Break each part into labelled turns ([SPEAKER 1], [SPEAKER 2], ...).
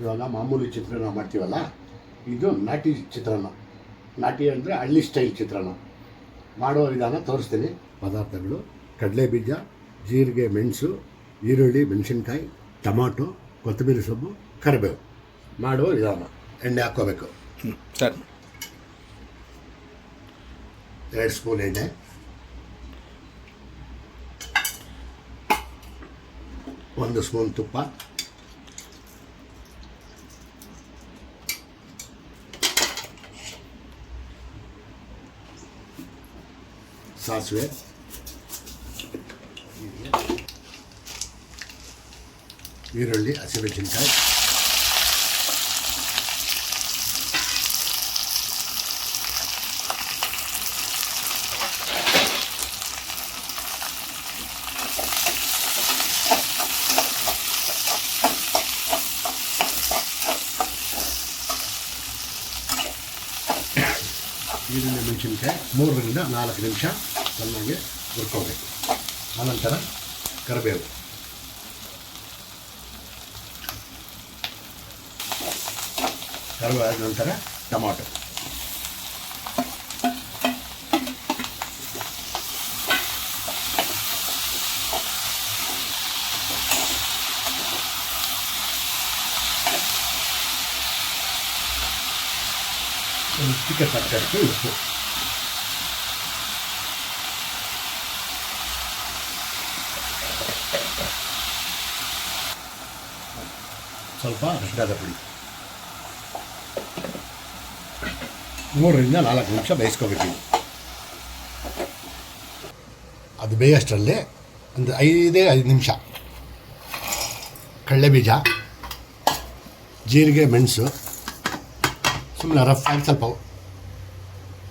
[SPEAKER 1] ಇವಾಗ ಮಾಮೂಲಿ ಚಿತ್ರಾನ್ನ ಮಾಡ್ತೀವಲ್ಲ ಇದು ನಾಟಿ ಚಿತ್ರಾನ್ನ ನಾಟಿ ಅಂದರೆ ಹಳ್ಳಿ ಸ್ಟೈಲ್ ಚಿತ್ರಾನ್ನ ಮಾಡುವ ವಿಧಾನ ತೋರಿಸ್ತೀನಿ. ಪದಾರ್ಥಗಳು ಕಡಲೆ ಬೀಜ ಜೀರಿಗೆ ಮೆಣಸು ಈರುಳ್ಳಿ ಮೆಣಸಿನ್ಕಾಯಿ ಟೊಮಾಟೊ ಕೊತ್ತಂಬರಿ ಸೊಪ್ಪು ಕರಿಬೇವು. ಮಾಡುವ ವಿಧಾನ. ಎಣ್ಣೆ ಹಾಕ್ಕೋಬೇಕು.
[SPEAKER 2] ಸರ್ ಸರಿ.
[SPEAKER 1] ಎರಡು ಸ್ಪೂನ್ ಎಣ್ಣೆ. ಒಂದು ಸ್ಪೂನ್ ತುಪ್ಪ. ಸಾಸಿವೆ ಈರುಳ್ಳಿ ಹಸಿಮೆಣಸಿನ್ಕಾಯಿ ಈರುಳ್ಳಿ ಮೆಣಸಿನ್ಕಾಯಿ ಮೂರರಿಂದ ನಾಲ್ಕು ನಿಮಿಷ ಚೆನ್ನಾಗಿ ಹುರ್ಕೋಬೇಕು ಆನಂತರ ಕರಿಬೇವು ಕರಿಬೇವು ಆದ ನಂತರ ಟೊಮಾಟೊ ರುಚಿಗೆ ತಕ್ಕಷ್ಟು ಉಪ್ಪು ಸ್ವಲ್ಪ ಅರಿಶಿಣದ ಪುಡಿ ಮೂರರಿಂದ ನಾಲ್ಕು ನಿಮಿಷ ಬೇಯಿಸ್ಕೋಬೇಕು. ಅದು ಬೇಯಷ್ಟರಲ್ಲೇ ಒಂದು ಐದೇ ಐದು ನಿಮಿಷ ಕಡಲೆಬೀಜ ಜೀರಿಗೆ ಮೆಣಸು ಸುಮ್ಮನೆ ರಫ್ ಆಗಿ ಸ್ವಲ್ಪ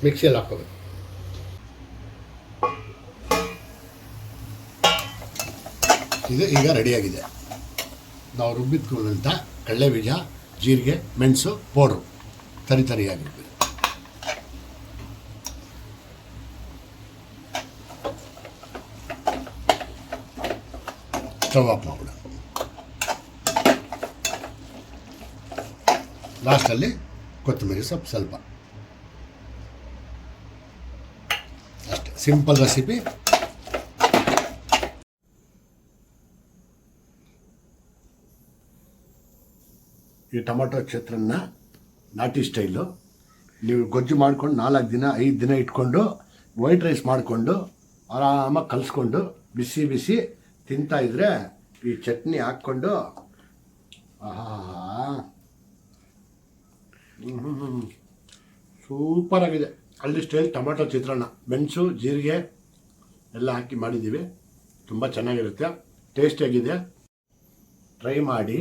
[SPEAKER 1] ಮಿಕ್ಸಿಯಲ್ಲಿ ಹಾಕ್ಕೋಬೇಕು ಇದು ಈಗ ರೆಡಿಯಾಗಿದೆ ನಾವು ರುಬ್ಬಿದ್ಕೊಂಡಂಥ ಕಡಲೆಬೀಜ ಜೀರಿಗೆ, ಮೆಣಸು, ಪೌಡ್ರು ತರಿ ತರಿಯಾಗಿರ್ಬೇಕು. ಸ್ಟವ್ ಆಫ್ ಲಾಸ್ಟಲ್ಲಿ ಕೊತ್ತಂಬರಿ ಸೊಪ್ಪು ಸ್ವಲ್ಪ. ಅಷ್ಟೇ, ಸಿಂಪಲ್ ರೆಸಿಪಿ. ಈ ಟೊಮೊಟೊ ಚಿತ್ರಾನ್ನ ನಾಟಿ ಸ್ಟೈಲು. ನೀವು ಗೊಜ್ಜು ಮಾಡ್ಕೊಂಡು ನಾಲ್ಕು ದಿನ, ಐದು ದಿನ ಇಟ್ಕೊಂಡು, ವೈಟ್ ರೈಸ್ ಮಾಡಿಕೊಂಡು, ಆರಾಮಾಗಿ ಕಲಿಸ್ಕೊಂಡು, ಬಿಸಿ ಬಿಸಿ ತಿಂತಾ ಇದ್ರೆ ಈ ಚಟ್ನಿ ಹಾಕ್ಕೊಂಡು, ಆಹಾ. ಸೂಪರ್ ಆಗಿದೆ ಅಲ್ಲಿ ಸ್ಟೈಲ್ ಟೊಮೆಟೊ ಚಿತ್ರಾನ್ನ. ಮೆಣಸು, ಜೀರಿಗೆ ಎಲ್ಲ ಹಾಕಿ ಮಾಡಿದ್ದೀವಿ. ತುಂಬ ಚೆನ್ನಾಗಿರುತ್ತೆ. ಟೇಸ್ಟಿಯಾಗಿದೆ. ಟ್ರೈ ಮಾಡಿ,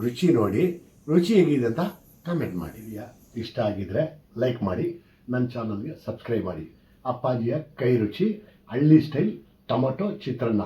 [SPEAKER 1] ರುಚಿ ನೋಡಿ. ರುಚಿ ಹೇಗಿದೆ ಅಂತ ಕಮೆಂಟ್ ಮಾಡಿ. ಇಷ್ಟ ಆಗಿದ್ರೆ ಲೈಕ್ ಮಾಡಿ. ನನ್ನ ಚಾನಲ್ಗೆ ಸಬ್ಸ್ಕ್ರೈಬ್ ಮಾಡಿ. ಅಪ್ಪಾಜಿಯ ಕೈ ರುಚಿ, ಹಳ್ಳಿ ಸ್ಟೈಲ್ ಟೊಮೊಟೊ, ಚಿತ್ರಾನ್ನ.